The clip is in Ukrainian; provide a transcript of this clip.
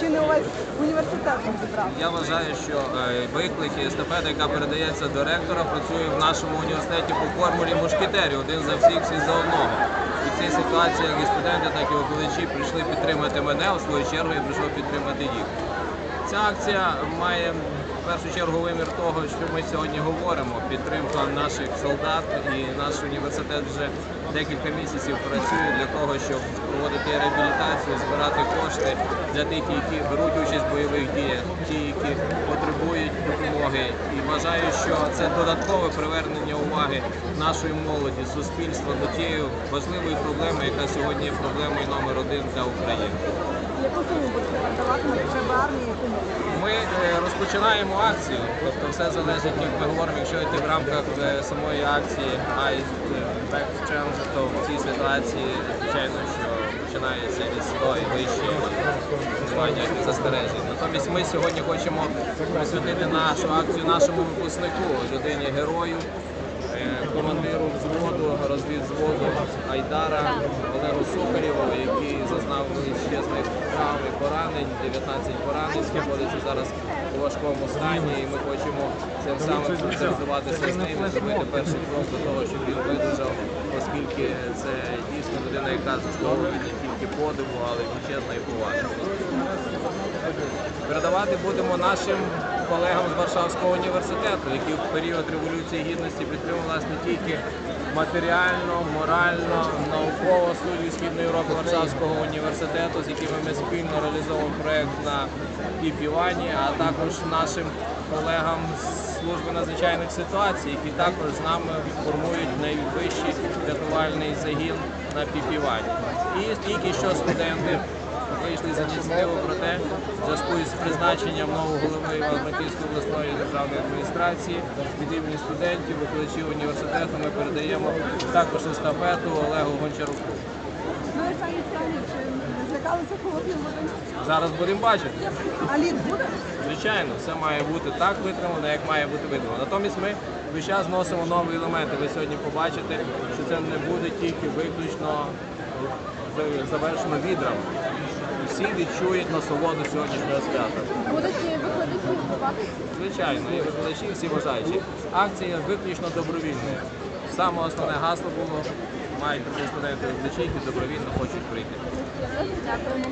Чи не у університет університетом зібрав? Я вважаю, що е, виклик і естафета, яка передається до ректора, працює в нашому університеті по формулі мушкетерів, один за всіх, всі за одного. І в цій ситуації як і студенти, так і викладачі прийшли підтримати мене, у свою чергу я прийшов підтримати їх. Ця акція має в першу чергу вимір того, що ми сьогодні говоримо. Підтримка наших солдат і наш університет вже декілька місяців працює для того, щоб проводити реабілітацію, збирати кошти для тих, які беруть участь в бойових діях, ті, які потребують допомоги. І вважаю, що це додаткове привернення уваги нашої молоді, суспільства до тієї важливої проблеми, яка сьогодні є проблемою номер один для України. Яку суму будете передавати на потреби армії? Яку ні? Ми е, розпочинаємо акцію, тобто все залежить, як ми говоримо, якщо йти в рамках е, самої акції I Back Transit, то в цій ситуації, звичайно, що починається від 100 і вище немає ніяких застережень. Натомість ми сьогодні хочемо присвятити нашу акцію нашому випускнику, людині герою, е, командиру взводу, розвідзводу Айдара Олегу Сухарєву, який зазнав величезних травм і поранень, 19 поранень, знаходиться зараз важкому стані, і ми хочемо цим самим солідаризуватися з ним зробити перший крок до того, щоб він видужав, оскільки це дійсно людина, яка заслуговує не тільки подиву, але й величезної поваги. Передавати будемо нашим колегам з Варшавського університету, які в період Революції Гідності підтримували нас не тільки матеріально, морально, науково студію Східної Європи Варшавського університету, з якими ми спільно реалізовуємо проєкт на Піпівані, а також нашим колегам з служби надзвичайних ситуацій, які також з нами формують найвищий рятувальний загін на Піпівані. І тільки що студенти вийшли з ініціативою про те, в зв'язку із призначенням нового голови Івано-Франківської обласної державної адміністрації від імені студентів, викладачів університету ми передаємо також естафету Олегу Гончаруку. Злякалися холодним води? Зараз будемо бачити. А лід буде? Звичайно, все має бути так витримано, як має бути витримано. Натомість ми весь час вносимо нові елементи. Ви сьогодні побачите, що це не буде тільки виключно завершено відрами. Всі відчують насолоду сьогоднішнього свята. Будуть викладачі готувати? Звичайно, і викладачі, і всі бажаючі. Акція виключно добровільна. Саме основне гасло було мають прийти студенти викладачі, які добровільно хочуть прийти. Дякуємо.